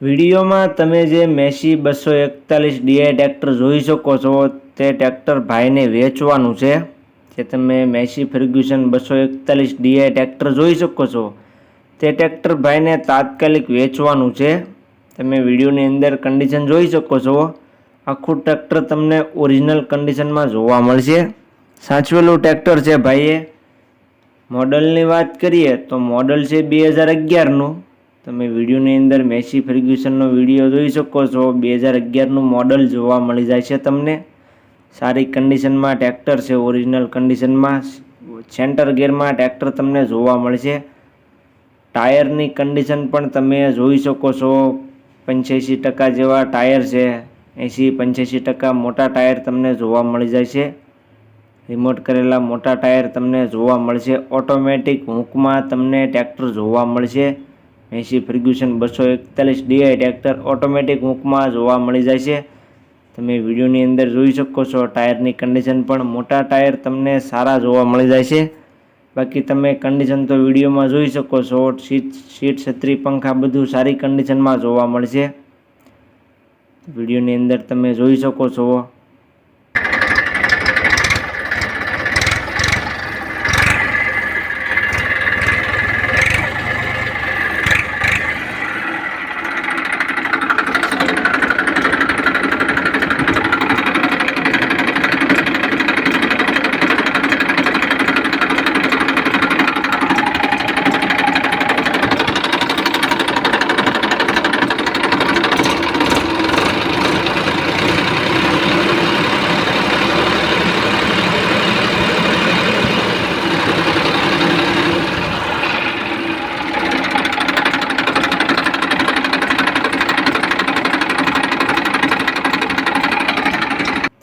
વિડીયોમાં તમે જે મેસી બસો એકતાલીસ ડીઆઈ ટ્રેક્ટર જોઈ શકો છો, તે ટ્રેક્ટર ભાઈને વેચવાનું છે. જે તમે મેસી ફર્ગ્યુસન બસો એકતાલીસ ડીઆઈ ટ્રેક્ટર જોઈ શકો છો, તે ટ્રેક્ટર ભાઈને તાત્કાલિક વેચવાનું છે. તમે વિડીયોની અંદર કન્ડિશન જોઈ શકો છો. આખું ટ્રેક્ટર તમને ઓરિજિનલ કન્ડિશનમાં જોવા મળશે. સાચવેલું ટ્રેક્ટર છે ભાઈએ. મોડલની વાત કરીએ તો મોડલ છે બે હજાર અગિયારનું. તમે વિડીયોની અંદર મેસી ફર્ગ્યુસનનો વીડિયો જોઈ શકો છો. બે હજાર અગિયારનું મોડલ જોવા મળી જાય છે તમને. સારી કન્ડિશનમાં ટ્રેક્ટર છે, ઓરિજિનલ કન્ડિશનમાં. સેન્ટર ગેરમાં ટ્રેક્ટર તમને જોવા મળશે. ટાયરની કન્ડિશન પણ તમે જોઈ શકો છો. પંચ્યાસી ટકા જેવા ટાયર છે. એંસી પંચ્યાસી ટકા મોટા ટાયર તમને જોવા મળી જાય છે. રિમોટ કરેલા મોટા ટાયર તમને જોવા મળશે. ઓટોમેટિક હુંકમાં તમને ટ્રેક્ટર જોવા મળશે. એંસી ફર્ગ્યુસન બસો એકતાલીસ ડીઆઈ ટ્રેક્ટર ઓટોમેટિક મૂકમાં જોવા મળી જાય છે. તમે વિડીયોની અંદર જોઈ શકો છો, ટાયરની કન્ડિશન પણ મોટા ટાયર તમને સારા જોવા મળી જાય છે. બાકી તમે કન્ડિશન તો વિડીયોમાં જોઈ શકો છો, સીટ સીટ છત્રી પંખા બધું સારી કન્ડિશનમાં જોવા મળશે. વિડીયોની અંદર તમે જોઈ શકો છો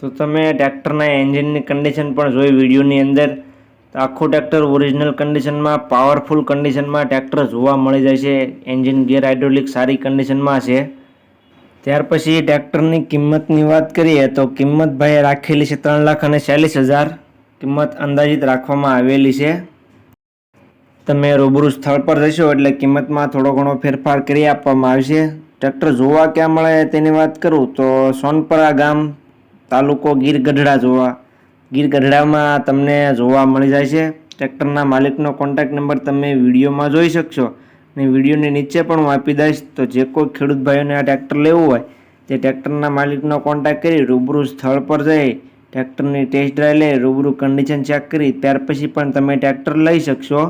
તો તમે ટ્રેક્ટરના એન્જિનની કન્ડિશન પણ જોઈ વિડીયોની અંદર. તો આખું ટ્રેક્ટર ઓરિજિનલ કન્ડિશનમાં પાવરફુલ કન્ડિશનમાં ટ્રેક્ટર જોવા મળી જાય છે. એન્જિન ગિયર હાઇડ્રોલિક સારી કન્ડિશનમાં છે. ત્યાર પછી ટ્રેક્ટરની કિંમતની વાત કરીએ તો કિંમત ભાઈએ રાખેલી છે ત્રણ લાખ અને ચાલીસ હજાર. કિંમત અંદાજિત રાખવામાં આવેલી છે. તમે રૂબરૂ સ્થળ પર જશો એટલે કિંમતમાં થોડો ઘણો ફેરફાર કરી આપવામાં આવશે. ટ્રેક્ટર જોવા ક્યાં મળે તેની વાત કરું તો સોનપરા ગામ. તાલુકો ગીર ગઢડા જોવા. ગીર ગઢડામાં તમને જોવા મળી જાય છે. ટ્રેક્ટરના માલિકનો કોન્ટેક્ટ નંબર તમે વિડીયોમાં જોઈ શકશો. અને વિડીયોની નીચે પણ હું આપી દઈશ. તો જે કોઈ ખેડૂત ભાઈઓને આ ટ્રેક્ટર લેવું હોય, તે ટ્રેક્ટરના માલિકનો કોન્ટેક્ટ કરી રૂબરૂ સ્થળ પર જઈ ટ્રેક્ટરની ટેસ્ટ ડ્રાઈવ લઈ રૂબરૂ કન્ડિશન ચેક કરી, ત્યાર પછી પણ તમે ટ્રેક્ટર લઈ શકશો.